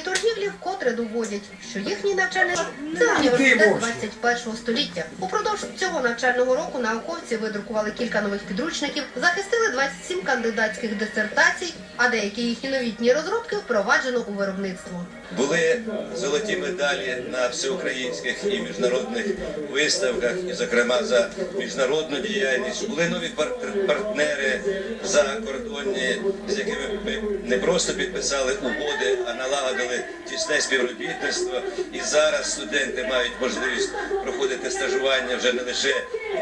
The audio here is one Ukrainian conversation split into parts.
торгівлі вкотре доводять, що їхній навчальний рік – це університет 21 століття. Упродовж цього навчального року науковці видрукували кілька нових підручників, захистили 27 кандидатських дисертацій, а деякі їхні новітні розробки впроваджено у виробництво. Були золоті медалі на всеукраїнських і міжнародних виставках, і, зокрема, за міжнародну діяльність. Були нові пар- партнери закордонні, з якими ми не просто підписали угоди, а налагодили тісне співробітництво. І зараз студенти мають можливість проходити стажування вже не лише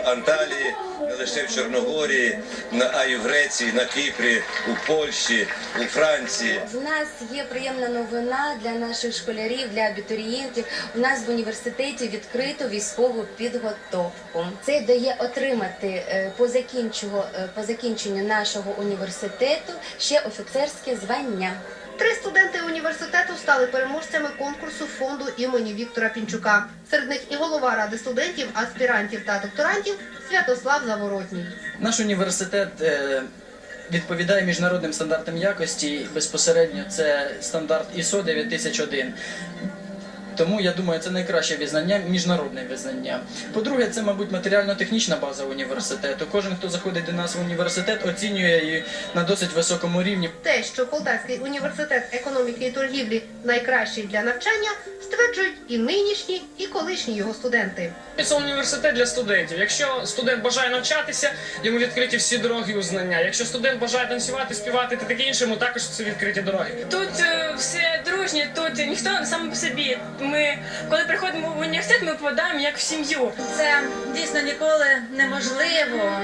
в Анталії, не лише в Чорногорії, а й в Греції, на Кіпрі, у Польщі, у Франції. У нас є приємна новина для наших школярів, для абітурієнтів. У нас в університеті відкрито військову підготовку. Це дає отримати е, по закінченню, по закінченню нашого університету ще офіцерське звання. Три студенти університету стали переможцями конкурсу фонду імені Віктора Пінчука. Серед них і голова ради студентів, аспірантів та докторантів Святослав Заворотній. Наш університет е, відповідає міжнародним стандартам якості. Безпосередньо це стандарт ISO 9001. Тому я думаю, це найкраще визнання, міжнародне визнання. По-друге, це, мабуть, матеріально-технічна база університету. Кожен, хто заходить до нас в університет, оцінює її на досить високому рівні. Те, що Полтавський університет економіки і торгівлі найкращий для навчання, стверджують і нинішні, і колишні його студенти. Це університет для студентів. Якщо студент бажає навчатися, йому відкриті всі дороги у знання. Якщо студент бажає танцювати, співати та таке інше, йому також це відкриті дороги. Тут е, все дружні, тут ніхто сам по собі. Ми, коли приходимо в університет, ми попадаємо як в сім'ю. Це дійсно ніколи неможливо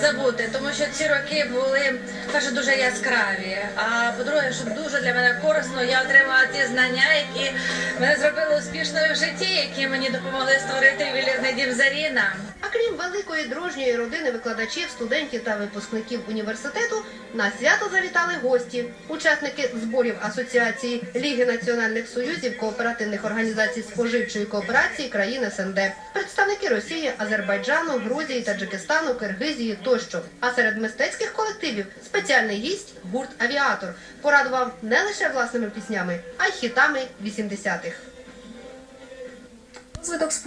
забути, тому що ці роки були перше дуже яскраві. А по-друге, що дуже для мене корисно, я отримала ті знання, які мене зробили успішною в житті, які мені допомогли створити вілірний дім Заріна. А крім великої дружньої родини викладачів, студентів та випускників університету, на свято завітали гості, учасники зборів Асоціації Ліги національних союзів кооперативних організацій споживчої кооперації країн СНД, представники Росії, Азербайджану, Грузії, Таджикистану, Киргизії тощо. А серед мистецьких колективів спеціальний гість гурт Авіатор порадував не лише власними піснями, а й хітами 80-х. Розвиток спорту